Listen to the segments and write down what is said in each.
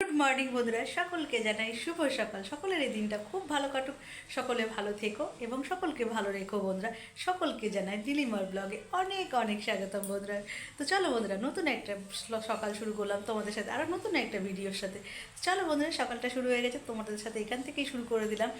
Good morning বন্ধুরা। সকলকে জানাই শুভ সকাল। সকলের এই দিনটা খুব ভালো কাটুক। সকলে ভালো থেকো এবং সকলকে ভালো রেখো বন্ধুরা। সকলকে জানাই দিলিমার ব্লগে অনেক অনেক স্বাগতম বন্ধুরা। তো চলো বন্ধুরা, নতুন একটা সকাল শুরু করলাম তোমাদের সাথে। আরও নতুন একটা ভিডিওর সাথে। চলো বন্ধুরা, সকালটা শুরু হয়ে গেছে। তোমাদের সাথে এখান থেকেই শুরু করে দিলাম।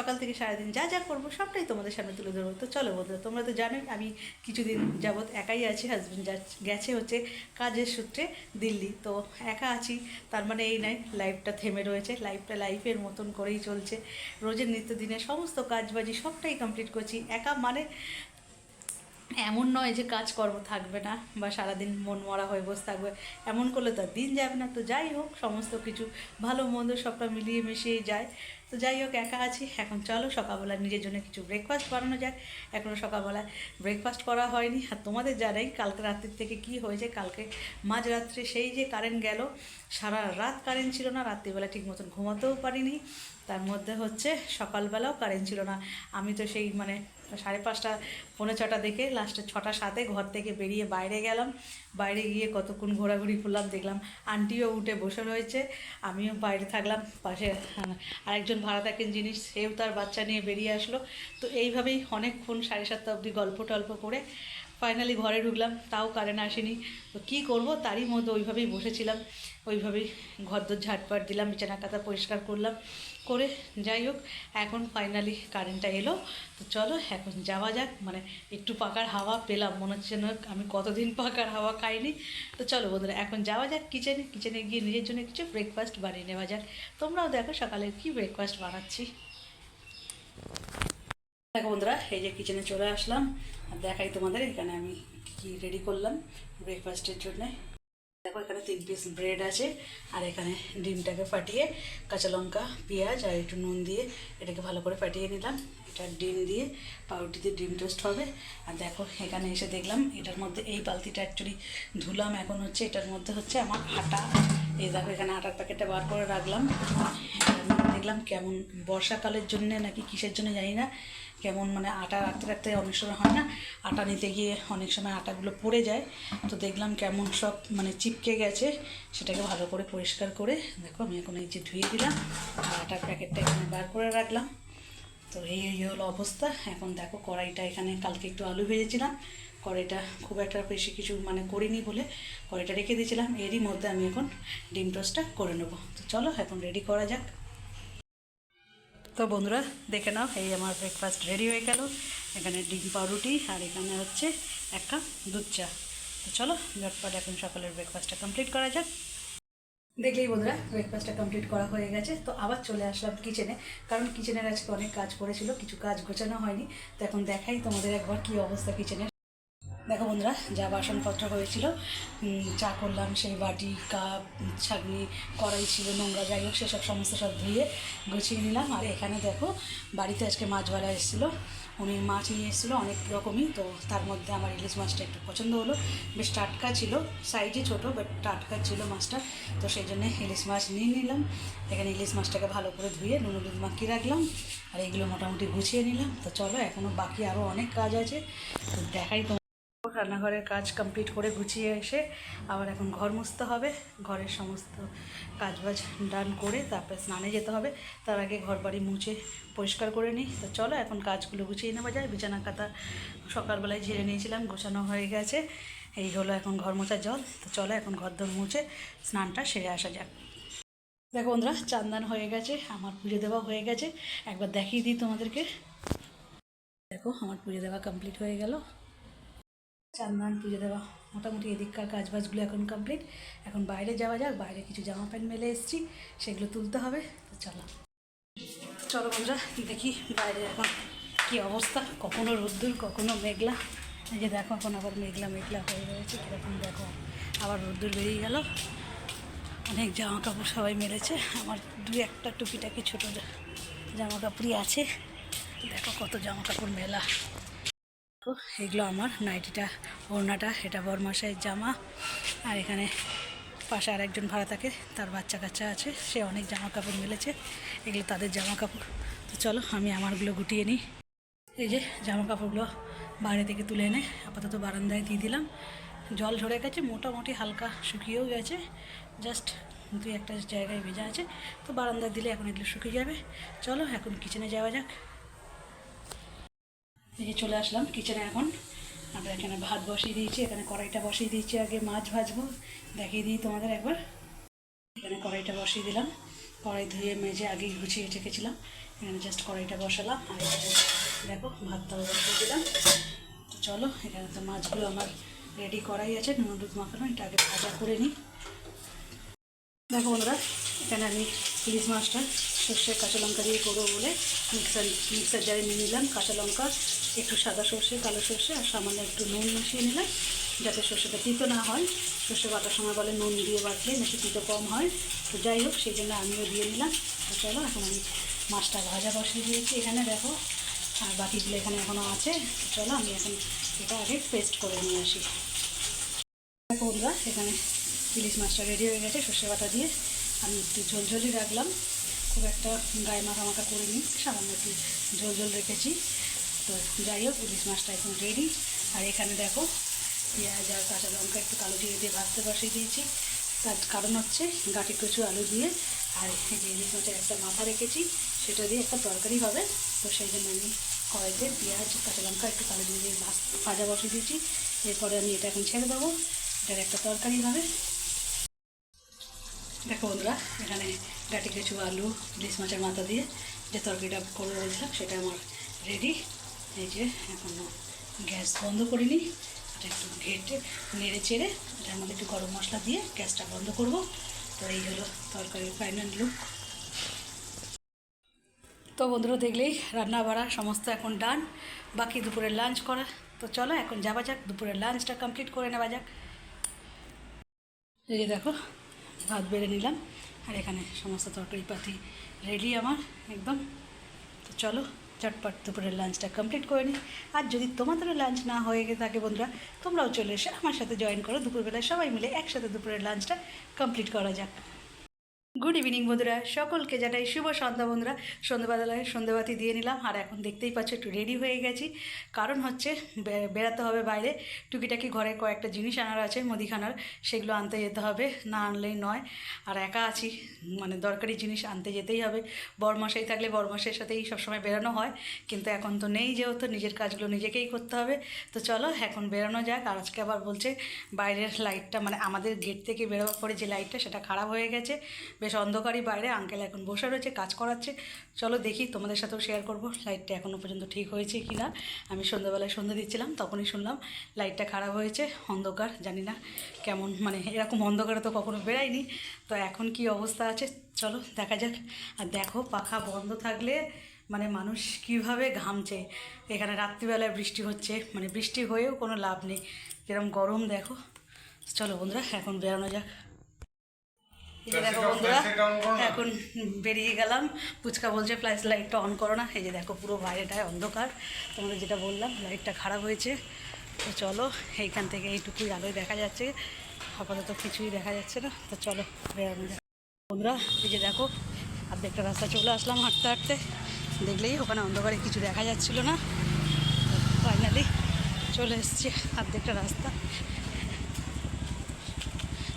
সকাল থেকে সারাদিন যা যা করব সবটাই তোমাদের সামনে তুলে ধরবো। তো চলো বন্ধুরা, তোমরা তো জানোই আমি কিছুদিন যাবৎ একাই আছি হাজব্যান্ড যা গেছে হচ্ছে কাজের সূত্রে দিল্লি। তো একা আছি, তার মানে এই নাই লাইফটা থেমে রয়েছে লাইফটা লাইফের মতন করেই চলছে। রোজের নিত্যদিনের সমস্ত কাজবাজি সবটাই কমপ্লিট করছি। একা মানে এমন নয় যে কাজকর্ম থাকবে না বা সারাদিন মন মরা হয়ে বসে থাকবে। এমন করলে তো দিন যাবে না। তো যাই হোক, সমস্ত কিছু ভালো মন্দ সবটা মিলিয়ে মিশিয়ে যায়। তো যাই হোক, একা আছি। এখন চলো সকালবেলা নিজের জন্য কিছু ব্রেকফাস্ট বানানো যাক। এখনও সকালবেলায় ব্রেকফাস্ট করা হয়নি। আর তোমাদের জানাই, কালকে রাত্রির থেকে কি হয়েছে? কালকে মাঝরাত্রে সেই যে কারেন্ট গেল, সারা রাত কারেন্ট ছিল না। রাত্রিবেলা ঠিক মতন ঘুমাতেও পারিনি। তার মধ্যে হচ্ছে, সকালবেলাও কারেন্ট ছিল না। আমি তো সেই মানে সাড়ে পাঁচটা, পৌনে ছটা দেখে লাস্টে ছটা সাতে ঘর থেকে বেরিয়ে বাইরে গেলাম। বাইরে গিয়ে কতক্ষণ ঘোরাঘুরি করলাম, দেখলাম আন্টিও উঠে বসে রয়েছে। আমিও বাইরে থাকলাম। পাশে আরেকজন ভাড়া থাকেন জিনিস, সেও তার বাচ্চা নিয়ে বেরিয়ে আসলো। তো এইভাবেই অনেকক্ষণ সাড়ে সাতটা অবধি গল্প টল্প করে ফাইনালি ঘরে ঢুকলাম, তাও কারেন্ট আসেনি। তো কী করব? তারই মধ্যে ওইভাবেই বসেছিলাম, ওইভাবেই ঘরদোর ঝাটপাট দিলাম, বিছানা কাতা পরিষ্কার করলাম, করে যাই হোক, এখন ফাইনালি কারেন্টটা এলো। তো চলো, এখন যাওয়া যাক মানে একটু পাকার হাওয়া পেলাম, মনে হচ্ছে না আমি কতদিন পাকার হাওয়া খাইনি। তো চলো বন্ধুরা, এখন যাওয়া যাক কিচেনে কিচেনে গিয়ে নিজের জন্য কিছু ব্রেকফাস্ট বানিয়ে নেওয়া যাক। তোমরাও দেখো সকালে কি ব্রেকফাস্ট বানাচ্ছি। দেখো বন্ধুরা, এই যে কিচেনে চলে আসলাম। আর দেখাই তোমাদের, এখানে আমি কি রেডি করলাম ব্রেকফাস্টের জন্য। দেখো, এখানে তিন পিস ব্রেড আছে, আর এখানে ডিমটাকে ফাটিয়ে কাঁচা লঙ্কা, পেঁয়াজ আর একটু নুন দিয়ে এটাকে ভালো করে ফাটিয়ে নিলাম। এটা ডিম দিয়ে, পাউরুটি দিয়ে ডিম টোস্ট হবে। আর দেখো, এখানে এসে দেখলাম, এটার মধ্যে এই বালতিটা অ্যাকচুয়ালি ধুলাম। এখন হচ্ছে এটার মধ্যে হচ্ছে আমার আটা। এই দেখো, এখানে আটার প্যাকেটটা বার করে রাখলাম। দেখলাম কেমন বর্ষাকালের জন্য নাকি কিসের জন্য জানি না। কেমন মানে আটা রাখতে রাখতে অনেক সময় হয় না, আটা নিতে গিয়ে অনেক সময় আটাগুলো পড়ে যায়। তো দেখলাম কেমন সব মানে চিপকে গেছে, সেটাকে ভালো করে পরিষ্কার করে, দেখো আমি এখন এই যে ধুয়ে দিলাম, আর আটার প্যাকেটটা এখানে বার করে রাখলাম। তো এই হলো অবস্থা, এখন দেখো কড়াইটা এখানে কালকে একটু আলু ভেজেছিলাম, কড়াইটা খুব একটা বেশি কিছু মানে করিনি বলে কড়াইটা রেখে দিয়েছিলাম, এরই মধ্যে আমি এখন ডিম টোস্টটা করে নেব। তো চলো এখন রেডি করা যাক। তো বন্ধুরা, দেখে নাও, এই আমার ব্রেকফাস্ট রেডি হয়ে গেল। এখানে ডিম পাউরুটি, আর এখানে হচ্ছে এক কাপ দুধ চা। তো চলো, ঝটপট এখন সকালের ব্রেকফাস্টটা কমপ্লিট করা যাক। দেখলেই বন্ধুরা ব্রেকফাস্টটা কমপ্লিট করা হয়ে গেছে। তো আবার চলে আসলাম কিচেনে কারণ কিচেনের আজকে অনেক কাজ করেছিল কিছু কাজ গোছানো হয়নি। তো এখন দেখাই তোমাদের একবার কি অবস্থা কিচেনের দেখো বন্ধুরা, যা বাসনপত্র হয়েছিল চা করলাম, সেই বাটি, কাপ ছাগনি কড়াই ছিল, নোংরা, যাই হোক, সেসব সমস্ত সব ধুয়ে গুছিয়ে নিলাম। আর এখানে দেখো, বাড়িতে আজকে মাছওয়ালা এসেছিল। উনি মাছ নিয়ে এসেছিল অনেক রকমই, তো তার মধ্যে আমার ইলিশ মাছটা একটু পছন্দ হলো। বেশ টাটকা ছিল সাইজে ছোটো বাট টাটকা ছিল মাছটা, তো সেই জন্য ইলিশ মাছ নিয়ে নিলাম। এখানে ইলিশ মাছটাকে ভালো করে ধুয়ে নুন হলুদ মাখিয়ে রাখলাম, আর এগুলো মোটামুটি গুছিয়ে নিলাম। তো চলো এখনও বাকি আরও অনেক কাজ আছে, তো দেখাই তো রান্নাঘরের কাজ কমপ্লিট করে গুছিয়ে এসে আবার এখন ঘর মুছতে হবে। ঘরের সমস্ত কাজবাজ ডান করে তারপরে স্নানে যেতে হবে। তার আগে ঘর বাড়ি মুছে পরিষ্কার করে নিই। তো চলো এখন কাজগুলো গুছিয়ে নেওয়া যায়। বিছানা কাতা সকালবেলায় ঝেড়ে নিয়েছিলাম, গোছানো হয়ে গেছে। এই হলো এখন ঘর মোছার জল। তো চলো এখন ঘর দর মুছে স্নানটা সেরে আসা যাক। দেখো বন্ধুরা, চান্দান হয়ে গেছে, আমার পুজো দেওয়া হয়ে গেছে। একবার দেখিয়ে দিই তোমাদেরকে। দেখো, আমার পুজো দেওয়া কমপ্লিট হয়ে গেল। চান্দান পুজো দেওয়া মোটামুটি এদিককার কাজবাজগুলো এখন কমপ্লিট এখন বাইরে যাওয়া যাক, বাইরে কিছু জামা প্যান্ট মেলে এসেছি, সেগুলো তুলতে হবে, তো চলো। চলো বন্ধুরা, দেখি বাইরে এখন কি অবস্থা, কখনো রোদ্দুর, কখনো মেঘলা। এই যে দেখো এখন আবার মেঘলা মেঘলা হয়ে রয়েছে, কীরকম দেখো। আবার রোদ্দুর বেরিয়ে গেল। অনেক জামা কাপড় সবাই মেলেছে, আমার দু একটা টুকিটাকি ছোটো জামা কাপড়ই আছে। দেখো কত জামা কাপড় মেলা। এগুলো আমার। নাইটিটা, ওড়নাটা, এটা বরমাসাইয়ের জামা। আর এখানে পাশে আর একজন ভাড়া থাকে, তার বাচ্চা কাচ্চা আছে, সে অনেক জামা কাপড় মেলেছে, এগুলো তাদের জামা কাপড় তো চলো, আমি আমারগুলো গুটিয়ে নিই। এই যে জামা কাপড়গুলো বাইরে থেকে তুলে এনে আপাতত বারান্দায় দিয়ে দিলাম। জল ঝরে গেছে, মোটামুটি হালকা শুকিয়েও গেছে, জাস্ট দুই একটা জায়গায় ভেজা আছে। তো বারান্দায় দিলে এখন এগুলো শুকিয়ে যাবে। চলো, এখন কিচেনে যাওয়া যাক। এই চলে আসলাম কিচেনে এখন। আমরা এখানে ভাত বসিয়ে দিয়েছি, এখানে কড়াইটা বসিয়ে দিয়েছি আগে, মাছ ভাজবো, দেখিয়ে দিই তোমাদের একবার। এখানে কড়াইটা বসিয়ে দিলাম, কড়াই ধুয়ে মেজে আগেই গুছিয়ে রেখেছিলাম। এখানে জাস্ট কড়াইটা বসালাম, আর দেখো ভাতটাও বসিয়ে দিলাম। তো চলো, এখানে তো মাছগুলো আমার রেডি করাই আছে, নুন, দুধ মাখানো, এটা আগে ভাজা করে নিই। দেখো বন্ধুরা, এখানে আমি ইলিশ মাছটা সর্ষে, কাঁচা লঙ্কা দিয়ে করব বলে। মিক্সার মিক্সার জারে নিয়ে নিলাম, কাঁচা লঙ্কা একটু সাদা সর্ষে, কালো সর্ষে আর সামান্য একটু নুন মিশিয়ে নিলাম, যাতে সর্ষেটা তিতো না হয়। সর্ষে বাটার সময় বলে নুন দিয়ে বাটলে নাকি তিতো কম হয়। তো যাই হোক, সেই জন্য আমিও দিয়ে নিলাম। তো চলো, এখন আমি মাছটা ভাজা বসিয়ে দিয়েছি এখানে, দেখো। আর বাকিগুলো এখানে এখনও আছে। চলো, আমি এখন এটা আগে পেস্ট করে নিয়ে আসি। বন্ধুরা, এখানে ইলিশ মাছটা রেডি হয়ে গেছে সর্ষে বাটা দিয়ে। আমি একটু ঝোলঝোলই রাখলাম। খুব একটা গায়ে মাখা মাখা করিনি সামান্য একটু ঝোল ঝোল রেখেছি। তো যাই হোক, ইলিশ মাছটা এখন রেডি আর এখানে দেখো, পেঁয়াজ আর কাঁচা লঙ্কা একটু কালো জিরে দিয়ে ভাজতে বসিয়ে দিয়েছি। তার কারণ হচ্ছে গাঁটি কচু আলু দিয়ে, আর যে ইলিশ মাছের একটা মাথা রেখেছি, সেটা দিয়ে একটা তরকারি হবে। তো সেই জন্য আমি কড়াইতে পেঁয়াজ, কাঁচা লঙ্কা একটু কালো জিরে দিয়ে ভাজ বসিয়ে দিয়েছি। এরপরে আমি এটা এখন ছেড়ে দেবো। এটার একটা তরকারি হবে। দেখো বন্ধুরা, এখানে গাটি কিছু আলু, ইলিশ মাছের মাথা দিয়ে যে তরকারিটা করে বলছিলাম সেটা আমার রেডি এই যে এখনও গ্যাস বন্ধ করিনি। এটা একটু ঘেটে নেড়ে চেড়ে এটার মধ্যে একটু গরম মশলা দিয়ে গ্যাসটা বন্ধ করব। তো এই হলো তরকারির ফাইনাল লুক তো বন্ধুরা দেখলেই রান্না বাড়া সমস্ত এখন ডান বাকি দুপুরের লাঞ্চ করা। তো চলো এখন যাওয়া যাক, দুপুরের লাঞ্চটা কমপ্লিট করে নেওয়া যাক। এই যে দেখো, ভাত বেড়ে নিলাম। আর এখানে সমস্ত তরকারি পাতি রেডি আমার, একদম। তো চলো চটপট দুপুরের লাঞ্চটা কমপ্লিট করে নিই আর যদি তোমাদেরও লাঞ্চ না হয়ে গিয়ে থাকে বন্ধুরা, তোমরাও চলে এসে আমার সাথে জয়েন করো। দুপুরবেলায় সবাই মিলে একসাথে দুপুরের লাঞ্চটা কমপ্লিট করা যাক। গুড ইভিনিং বন্ধুরা। সকলকে জানাই শুভ সন্ধ্যা, বন্ধুরা। সন্ধ্যাবেলায় সন্ধ্যাবাতি দিয়ে নিলাম। আর এখন দেখতেই পাচ্ছ, একটু রেডি হয়ে গেছি। কারণ হচ্ছে, বে- বেরাতে হবে বাইরে। টুকিটাকি ঘরে কয়েকটা জিনিস আনার আছে, মুদিখানার। সেগুলো আনতে যেতে হবে। না আনলেই নয়। আর একা আছি মানে দরকারি জিনিস আনতে যেতেই হবে। বরমাসাই থাকলে বরমাসের সাথেই সবসময় বেরানো হয়। কিন্তু এখন তো নেই যেহেতু, নিজের কাজগুলো নিজেকেই করতে হবে। তো চলো, এখন বেরানো যাক। আর আজকে আবার বলছে, বাইরের লাইটটা মানে আমাদের গেট থেকে বেরোবার পরে যে লাইটটা সেটা খারাপ হয়ে গেছে। বেশ অন্ধকারই বাইরে আঙ্কেল এখন বসে রয়েছে, কাজ করাচ্ছে। চলো দেখি তোমাদের সাথেও শেয়ার করব লাইটটা এখনও পর্যন্ত ঠিক হয়েছে কি না আমি সন্ধ্যাবেলায় সন্ধ্যা দিচ্ছিলাম, তখনই শুনলাম লাইটটা খারাপ হয়েছে, অন্ধকার, জানি না কেমন মানে এরকম অন্ধকারে তো কখনো বেরাইনি তো এখন কি অবস্থা আছে? চলো দেখা যাক। আর দেখো, পাখা বন্ধ থাকলে মানে মানুষ কীভাবে ঘামছে? এখানে রাত্রিবেলায় বৃষ্টি হচ্ছে মানে বৃষ্টি হয়েও কোনো লাভ নেই। কিরম গরম, দেখো। চলো বন্ধুরা, এখন বেরোনো যাক। এই যে দেখো বন্ধুরা এখন বেরিয়ে গেলাম। পুচকা বলছে ফ্ল্যাশ লাইটটা অন করো না। এই যে দেখো পুরো বাইরেটায় অন্ধকার। তোমাদের যেটা বললাম লাইটটা খারাপ হয়েছে। তো চলো এইখান থেকে এইটুকুই আলোয় দেখা যাচ্ছে। আপাতত কিছুই দেখা যাচ্ছে না। তো চলো বেরানো যাক। বন্ধুরা এই যে দেখো অর্ধেকটা রাস্তা চলে আসলাম হাঁটতে হাঁটতে। দেখলেই ওখানে অন্ধকারে কিছু দেখা যাচ্ছিল না। ফাইনালি চলে এসছে অর্ধেকটা রাস্তা।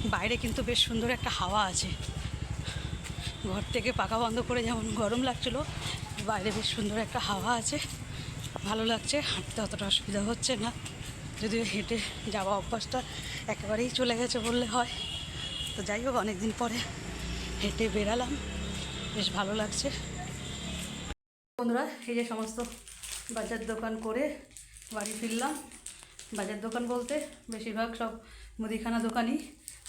বাইরে কিন্তু বেশ সুন্দর একটা হাওয়া আছে। ঘর থেকে পাকা বন্ধ করে যেমন গরম লাগছিল, বাইরে বেশ সুন্দর একটা হাওয়া আছে। ভালো লাগছে, হাঁটতে অতটা অসুবিধা হচ্ছে না। যদিও হেঁটে যাওয়া অভ্যাসটা একেবারেই চলে গেছে বললে হয়। তো যাই হোক অনেক দিন পরে হেঁটে বেরালাম বেশ ভালো লাগছে। বন্ধুরা, এই যে সমস্ত বাজার দোকান করে বাড়ি ফিরলাম। বাজার দোকান বলতে বেশিরভাগ সব মুদিখানা দোকানই।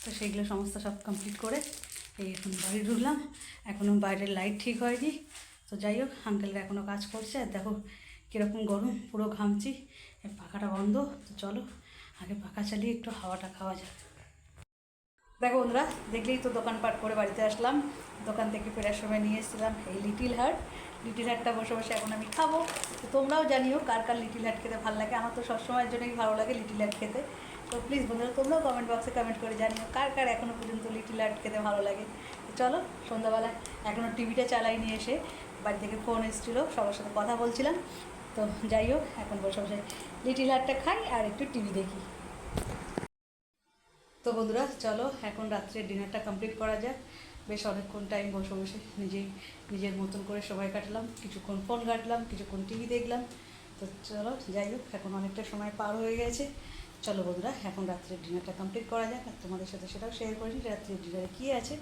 তো সেইগুলো সমস্ত সব কমপ্লিট করে এই এখন বাড়ি ঢুকলাম। এখনও বাইরের লাইট ঠিক হয়নি। তো যাই হোক আঙ্কেলরা এখনও কাজ করছে। আর দেখো কীরকম গরম, পুরো ঘামছি। পাখাটা বন্ধ। তো চলো, আগে পাখা চালিয়ে একটু হাওয়াটা খাওয়া যাক। দেখো বন্ধুরা, দেখলেই তো দোকানপাট করে বাড়িতে আসলাম। দোকান থেকে ফেরার সময় নিয়ে এসেছিলাম এই লিটিল হার্ট লিটিল হার্টটা বসে বসে এখন আমি খাব। তো তোমরাও জানিও কার কার লিটিল হার্ট খেতে ভালো লাগে। আমার তো সবসময়ের জন্যই ভালো লাগে লিটিল হার্ট খেতে। তো প্লিজ বন্ধুরা, তোমরাও কমেন্ট বক্সে কমেন্ট করে জানিও কার কার এখনও পর্যন্ত লিটিল আর্ট খেতে ভালো লাগে। চলো সন্ধ্যাবেলায় এখনও টিভিটা চালাই নিয়ে এসে বাড়ি থেকে ফোন এসেছিল, সবার সাথে কথা বলছিলাম। তো যাই হোক, এখন বসে বসে লিটিল আর্টটা খাই আর একটু টিভি দেখি। তো বন্ধুরা, চলো, এখন রাত্রে ডিনারটা কমপ্লিট করা যাক। বেশ অনেকক্ষণ টাইম বসে বসে নিজেই নিজের মতন করে সময় কাটলাম। কিছুক্ষণ ফোন ঘাটলাম, কিছুক্ষণ টিভি দেখলাম। তো চলো, যাই হোক, এখন অনেকটা সময় পার হয়ে গেছে। চলো বন্ধুরা, এখন রাত্রের ডিনারটা কমপ্লিট করা যাক আর তোমাদের সাথে সেটাও শেয়ার করি রাত্রের ডিনারে কী আছে।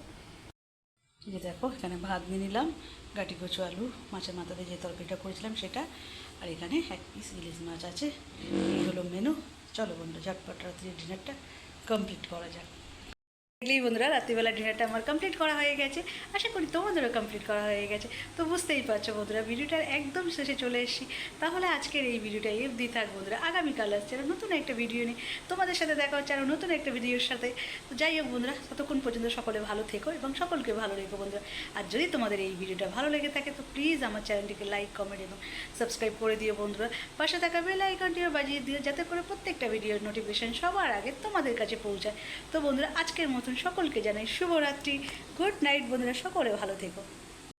যে দেখো, এখানে ভাত নিয়ে নিলাম, গাটি কচু আলু, মাছের মাথা দিয়ে যে তরকারিটা করেছিলাম সেটা, আর এখানে এক পিস ইলিশ মাছ আছে, এই হলো মেনু চলো বন্ধু ঝটপট রাত্রের ডিনারটা কমপ্লিট করা যাক। দেখলেই বন্ধুরা, রাত্রিবেলা ডিনারটা আমার কমপ্লিট করা হয়ে গেছে। আশা করি তোমাদেরও কমপ্লিট করা হয়ে গেছে। তো বুঝতেই পারছ বন্ধুরা, ভিডিওটার একদম শেষে চলে এসেছি। তাহলে আজকের এই ভিডিওটা এফদি থাক বন্ধুরা। আগামীকাল আসছে আরও নতুন একটা ভিডিও নিয়ে। তোমাদের সাথে দেখা হচ্ছে আরও নতুন একটা ভিডিওর সাথে। তো যাই হোক বন্ধুরা, ততক্ষণ পর্যন্ত সকলে ভালো থেকো এবং সকলকে ভালো রেখো বন্ধুরা। আর যদি তোমাদের এই ভিডিওটা ভালো লেগে থাকে, তো প্লিজ আমার চ্যানেলটিকে লাইক কমেন্ট এবং সাবস্ক্রাইব করে দিও বন্ধুরা। পাশে থাকা বেল আইকনটিও বাজিয়ে দিও, যাতে করে প্রত্যেকটা ভিডিওর নোটিফিকেশন সবার আগে তোমাদের কাছে পৌঁছায়। তো বন্ধুরা, আজকের মতন সকলকে জানাই শুভরাত্রি। গুড নাইট বন্ধুরা সকলে ভালো থেকো।